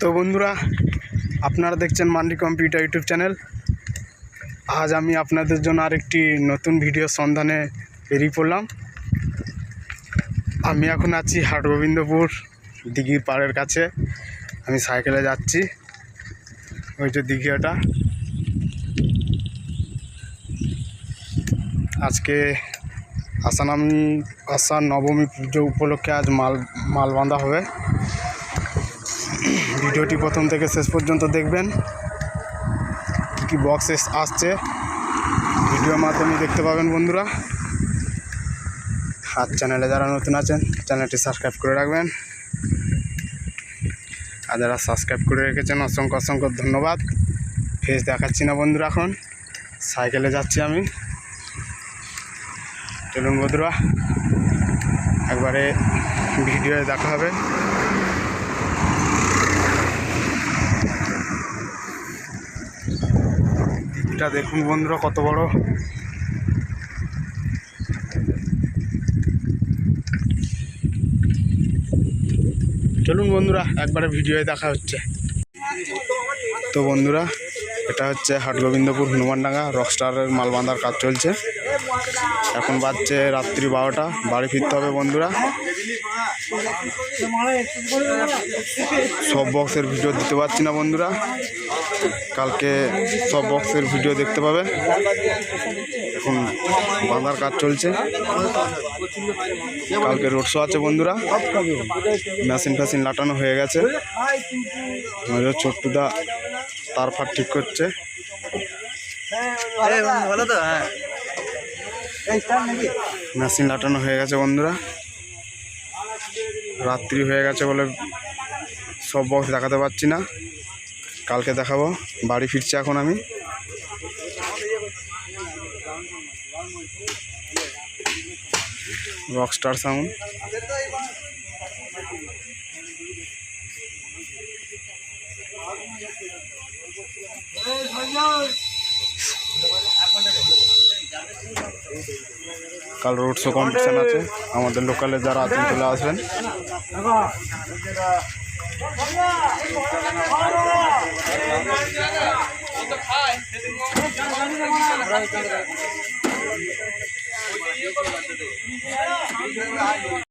তো বন্ধুরা, আপনারা দেখছেন মান্ডি কম্পিউটার ইউটিউব চ্যানেল। আজ আমি আপনাদের জন্য আরেকটি নতুন ভিডিও সন্ধানে বেরিয়ে পড়লাম। আমি এখন আছি হাটগোবিন্দপুর দিঘির পাড়ের কাছে। আমি সাইকেলে যাচ্ছি। ওই যে দিঘি ওটা আজকে আসানামি আসার নবমী পুজো উপলক্ষে আজ মাল মাল বাঁধা হবে। ভিডিওটি প্রথম থেকে শেষ পর্যন্ত দেখবেন। কী কী বক্স আসছে। ভিডিওর মাধ্যমে দেখতে পাবেন বন্ধুরা। আর চ্যানেলে যারা নতুন আছেন, চ্যানেলটি সাবস্ক্রাইব করে রাখবেন। আর যারা সাবস্ক্রাইব করে রেখেছেন, অসংখ্য অসংখ্য ধন্যবাদ। ফেস দেখাচ্ছি না বন্ধুরা এখন। সাইকেলে যাচ্ছি আমি। চলুন বন্ধুরা, একবারে ভিডিওয়ে দেখা হবে। দিকটা দেখুন বন্ধুরা, কত বড়। চলুন বন্ধুরা, একবারে ভিডিওয়ে দেখা হচ্ছে। তো বন্ধুরা, এটা হচ্ছে হাটগোবিন্দপুর হনুমানডাঙ্গা রকস্টারের মাল বাঁধার কাজ চলছে। এখন বাজছে রাত্রি বারোটা, বাড়ি ফিরতে হবে বন্ধুরা। সব বক্সের ভিডিও দিতে পারছি না বন্ধুরা। কালকে সব বক্সের ভিডিও দেখতে পাবে। এখন বাঁধার কাজ চলছে। কালকে রোড শো আছে বন্ধুরা। মেশিন ফ্যাশিন লাটানো হয়ে গেছে। আমাদের ছোট্টুদা তার ফার ঠিক করছে। ভালো তো? হ্যাঁ। মেশিন লাটানো হয়ে গেছে বন্ধুরা। রাত্রি হয়ে গেছে বলে সব বক্স দেখাতে পারছি না। কালকে দেখাবো। বাড়ি ফিরছি এখন আমি। রকস্টার সাউন্ড কাল রোড শো কম্পিটিশান আছে। আমাদের লোকালে যারা আছেন চলে আসবেন।